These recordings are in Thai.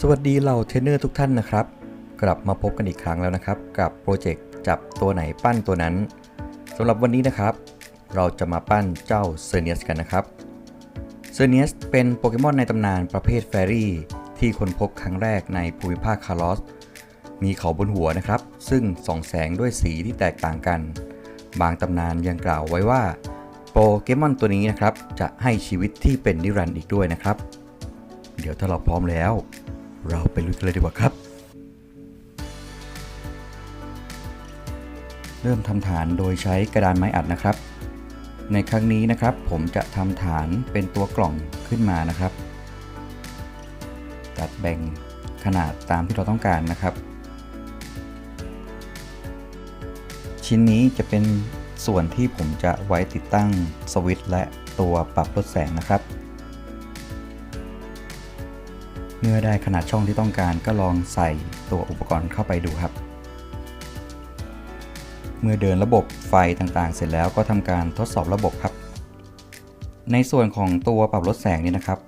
สวัสดีเหล่าเทรนเนอร์ทุกท่านนะครับ กลับมาพบกันอีกครั้งแล้วนะครับ กับโปรเจกต์จับตัวไหนปั้นตัวนั้นสำหรับวันนี้นะครับ เราจะมาปั้นเจ้าเซเนียสกันนะครับเซเนียสเป็นโปเกมอนในตำนานประเภทแฟรี่ที่ค้นพบครั้งแรกในภูมิภาคคาร์ลอส มีเขาบนหัวนะครับ ซึ่งส่องแสงด้วยสีที่แตกต่างกัน บางตำนานยังกล่าวไว้ว่าโปเกมอนตัวนี้นะครับจะให้ชีวิตที่เป็นนิรันดร์อีกด้วยนะครับ เดี๋ยวถ้าเราพร้อมแล้ว เราไปลุยกันเลยดีกว่าครับ เริ่มทำฐานโดยใช้กระดานไม้อัดนะครับ ในครั้งนี้นะครับ ผมจะทำฐานเป็นตัวกล่องขึ้นมานะครับ จัดแบ่งขนาดตามที่เราต้องการนะครับ ชิ้นนี้จะเป็นส่วนที่ผมจะไว้ติดตั้งสวิตช์และตัวปรับลดแสงนะครับ มื่อได้ขนาดช่องที่ต้องการก็ลองใส่ตัวอุปกรณ์เข้าไปดูครับ เมื่อเดินระบบไฟต่างๆ เสร็จแล้วก็ทำการทดสอบระบบครับ ในส่วนของตัวปรับลดแสงนี่นะครับ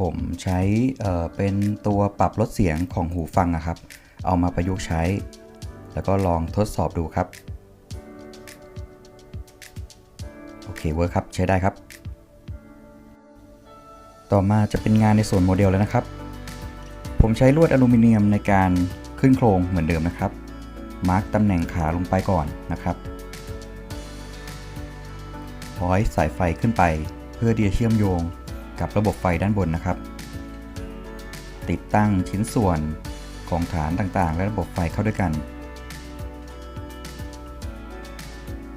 ผมใช้เเป็นตัวปรับลดเสียงของหูฟังนะครับ เอามาประยุกต์ใช้ แล้วก็ลองทดสอบดูครับโอเคเวิร์คครับใช้ได้ครับ ต่อมาจะเป็นงานในส่วนโมเดลแล้วนะครับ ผมใช้ลวดอลูมิเนียมในการขึ้นโครงเหมือนเดิมนะครับ มาร์กตำแหน่งขาลงไปก่อนนะครับร้อยสายไฟขึ้นไป เพื่อที่จะเชื่อมโยงกับระบบไฟด้านบนนะครับ ติดตั้งชิ้นส่วนของฐานต่างๆ และระบบไฟเข้าด้วยกัน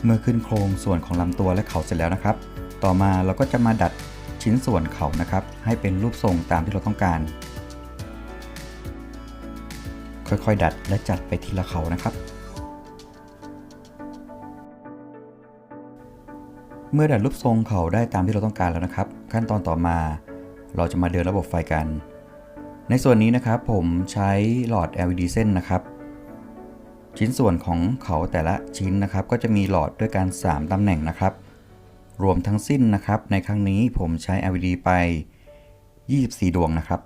เมื่อขึ้นโครงส่วนของลำตัวและเขาเสร็จแล้วนะครับ ต่อมาเราก็จะมาดัดชิ้นส่วนเขานะครับ ให้เป็นรูปทรงตามที่เราต้องการ ค่อยๆ ดัดและจัดไปทีละเขานะครับ เมื่อดัดรูปทรงเขาได้ตามที่เราต้องการแล้วนะครับ ขั้นตอนต่อมาเราจะมาเดินระบบไฟกัน ในส่วนนี้นะครับผมใช้หลอด LED เส้นนะครับชิ้นส่วนของเขาแต่ละชิ้นนะครับ ก็จะมีหลอดด้วยกัน 3ตำแหน่งนะครับ รวมทั้งสิ้นนะครับ ในครั้งนี้ผมใช้ LED ไป 24 ดวงนะครับ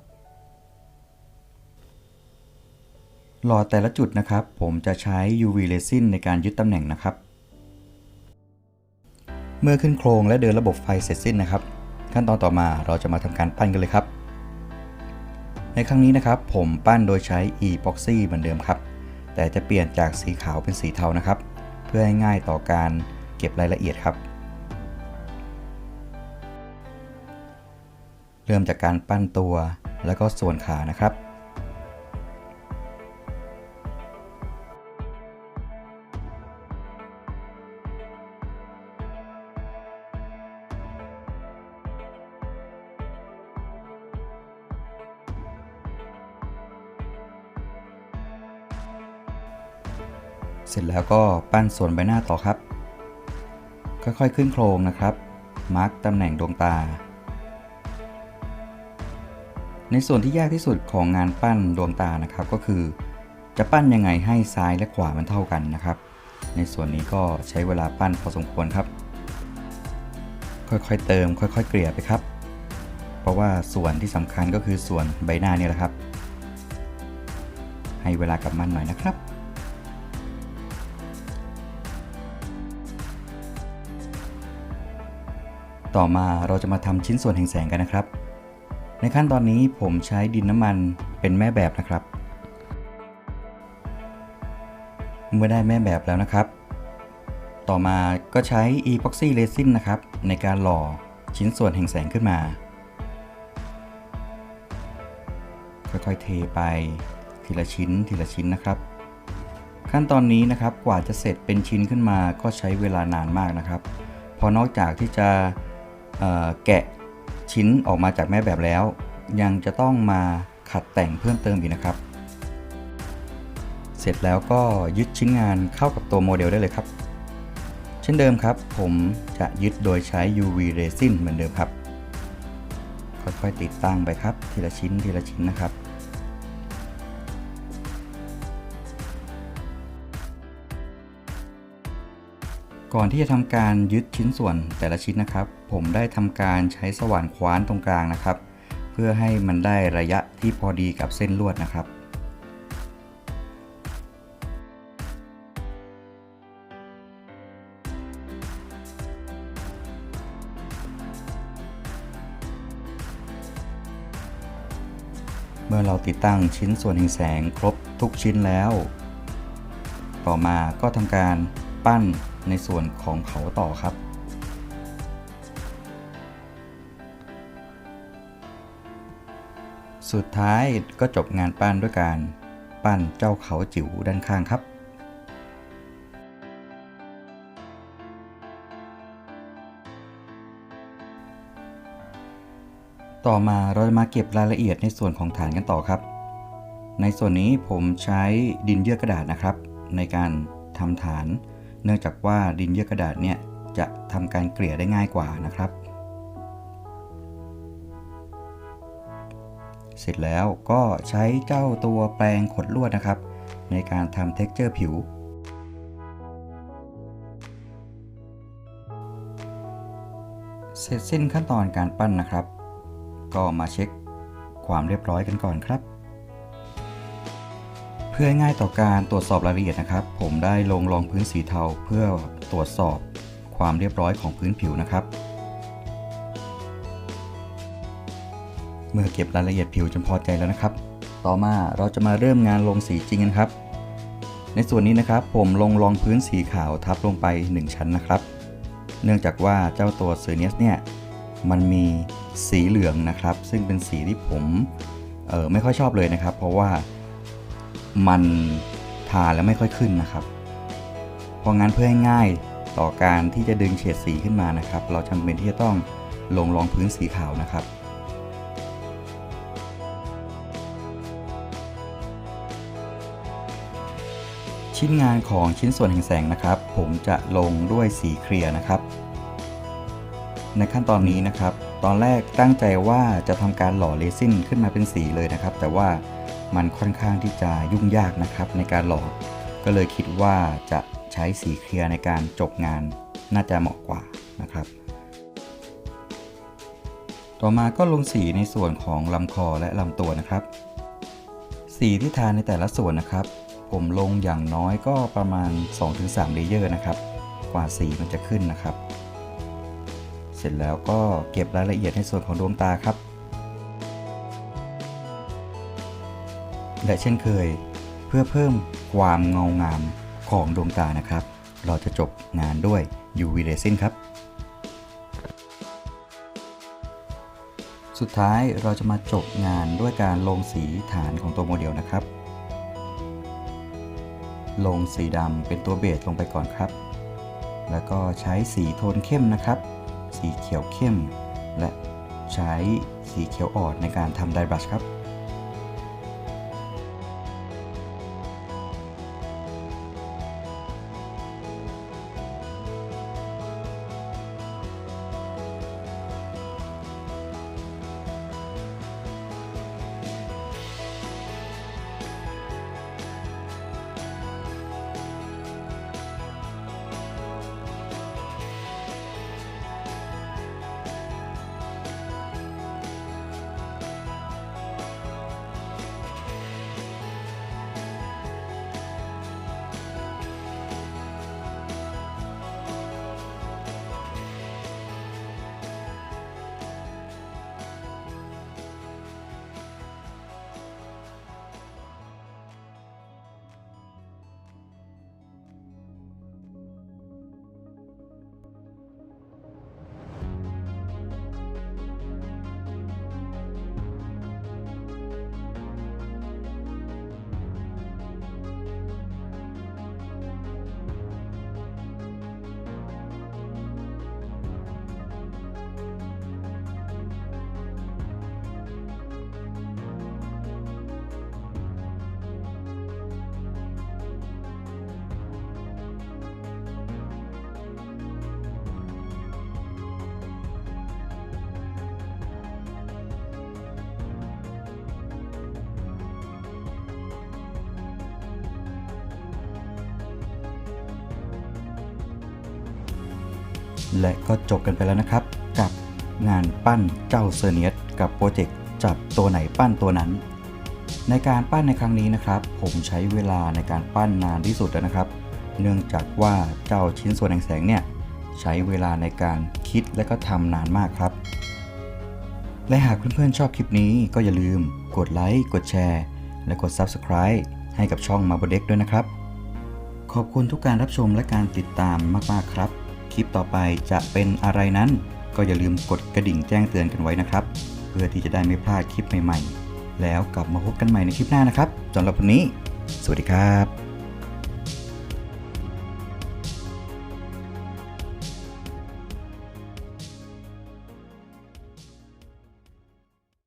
หลอดแต่ละจุดนะครับ ผมจะใช้ UV resin ในการยึดตำแหน่งนะครับ เมื่อขึ้นโครงและเดินระบบไฟเสร็จสิ้นนะครับ ขั้นตอนต่อมาเราจะมาทำการปั้นกันเลยครับ ในครั้งนี้นะครับ ผมปั้นโดยใช้ epoxy เหมือนเดิมครับ แต่จะเปลี่ยนจากสีขาวเป็นสีเทานะครับ เพื่อให้ง่ายต่อการเก็บรายละเอียดครับ เริ่มจากการปั้นตัวแล้วก็ส่วนขานะครับ เสร็จแล้วก็ปั้นส่วนใบหน้าต่อครับ ค่อยๆขึ้นโครงนะครับ มาร์กตำแหน่งดวงตา ในส่วนที่ยากที่สุดของงานปั้นดวงตานะครับก็คือ จะปั้นยังไงให้ซ้ายและขวามันเท่ากันนะครับ ในส่วนนี้ก็ใช้เวลาปั้นพอสมควรครับ ค่อยๆเติม ค่อยๆเกลี่ยไปครับ เพราะว่าส่วนที่สำคัญก็คือส่วนใบหน้านี่แหละครับ ให้เวลากับมันหน่อยนะครับ ต่อมาเราจะมาทำชิ้นส่วนแห่งแสงกันนะครับ ในขั้นตอนนี้ผมใช้ดินน้ำมันเป็นแม่แบบนะครับ เมื่อได้แม่แบบแล้วนะครับ ต่อมาก็ใช้ epoxy resin นะครับ ในการหล่อชิ้นส่วนแห่งแสงขึ้นมา ค่อยๆเทไปทีละชิ้นทีละชิ้นนะครับ ขั้นตอนนี้นะครับกว่าจะเสร็จเป็นชิ้นขึ้นมาก็ใช้เวลานานมากนะครับพราะนอกจากที่จะ แกะชิ้นออกมาจากแม่แบบแล้ว ยังจะต้องมาขัดแต่งเพิ่มเติมอีกนะครับ เสร็จแล้วก็ยึดชิ้นงานเข้ากับตัวโมเดลได้เลยครับ เช่นเดิมครับ ผมจะยึดโดยใช้ UV resin เหมือนเดิมครับ ค่อยๆติดตั้งไปครับ ทีละชิ้นทีละชิ้นนะครับ ก่อนที่จะทำการยึดชิ้นส่วนแต่ละชิ้นนะครับ ผมได้ทำการใช้สว่านคว้านตรงกลางนะครับ เพื่อให้มันได้ระยะที่พอดีกับเส้นลวดนะครับเมื่อเราติดตั้งชิ้นส่วนแห่งแสงครบทุกชิ้นแล้ว ต่อมาก็ทำการปั้น ในส่วนของเขาต่อครับ สุดท้ายก็จบงานปั้นด้วยการปั้นเจ้าเขาจิ๋วด้านข้างครับต่อมาเราจะมาเก็บรายละเอียดในส่วนของฐานกันต่อครับ ในส่วนนี้ผมใช้ดินเยื่อกระดาษนะครับ ในการทำฐาน เนื่องจากว่าดินเยื่อกระดาษเนี่ยจะทำการเกลี่ยได้ง่ายกว่านะครับ เสร็จแล้วก็ใช้เจ้าตัวแปรงขดลวดนะครับ ในการทำเท็กเจอร์ผิวเสร็จสิ้นขั้นตอนการปั้นนะครับ ก็มาเช็คความเรียบร้อยกันก่อนครับ พื่อให้ง่ายต่อการตรวจสอบรายละเอียดนะครับ ผมได้ลงรองพื้นสีเทาเพื่อตรวจสอบความเรียบร้อยของพื้นผิวนะครับ เมื่อเก็บรายละเอียดผิวจนพอใจแล้วนะครับ ต่อมาเราจะมาเริ่มงานลงสีจริงกันครับ ในส่วนนี้นะครับ ผมลงรองพื้นสีขาวทับลงไป 1 ชั้นนะครับ เนื่องจากว่าเจ้าตัวเซอร์เนียสเนี่ยมันมีสีเหลืองนะครับ ซึ่งเป็นสีที่ผมออไม่ค่อยชอบเลยนะครับ เพราะว่า มันทาแล้วไม่ค่อยขึ้นนะครับ เพราะงั้นเพื่อให้ง่ายต่อการที่จะดึงเฉดสีขึ้นมานะครับ เราจำเป็นที่จะต้องลงรองพื้นสีขาวนะครับ ชิ้นงานของชิ้นส่วนแห่งแสงนะครับ ผมจะลงด้วยสีเคลียร์นะครับ ในขั้นตอนนี้นะครับ ตอนแรกตั้งใจว่าจะทำการหล่อเรซินขึ้นมาเป็นสีเลยนะครับ แต่ว่า มันค่อนข้างที่จะยุ่งยากนะครับในการหล่อก็เลยคิดว่าจะใช้สีเคลียร์ในการจบงานน่าจะเหมาะกว่านะครับ ต่อมาก็ลงสีในส่วนของลำคอและลำตัวนะครับ สีที่ทาในแต่ละส่วนนะครับ ผมลงอย่างน้อยก็ประมาณ 2-3เลเยอร์นะครับกว่าสีมันจะขึ้นนะครับ เสร็จแล้วก็เก็บรายละเอียดในส่วนของดวงตาครับ และเช่นเคย เพื่อเพิ่มความเงางามของดวงตานะครับ เราจะจบงานด้วย UV resin ครับ สุดท้ายเราจะมาจบงานด้วยการลงสีฐานของตัวโมเดลนะครับ ลงสีดำเป็นตัวเบสลงไปก่อนครับ แล้วก็ใช้สีโทนเข้มนะครับ สีเขียวเข้ม และใช้สีเขียวอ่อนในการทำไดบรัชครับ และก็จบกันไปแล้วนะครับ กับงานปั้นเจ้าเซเนียสกับโปรเจกต์จับตัวไหนปั้นตัวนั้น ในการปั้นในครั้งนี้นะครับ ผมใช้เวลาในการปั้นนานที่สุดแล้วนะครับ เนื่องจากว่าเจ้าชิ้นส่วนแห่งแสงเนี่ยใช้เวลาในการคิดและก็ทำนานมากครับ และหากเพื่อนๆชอบคลิปนี้ก็อย่าลืมกดไลค์กดแชร์ และกด Subscribe ให้กับช่องมาบเด็กด้วยนะครับ ขอบคุณทุกการรับชมและการติดตามมากๆครับ คลิปต่อไปจะเป็นอะไรนั้น ก็อย่าลืมกดกระดิ่งแจ้งเตือนกันไว้นะครับ เพื่อที่จะได้ไม่พลาดคลิปใหม่ๆ แล้วกลับมาพบกันใหม่ในคลิปหน้านะครับสำหรับวันนี้ สวัสดีครับ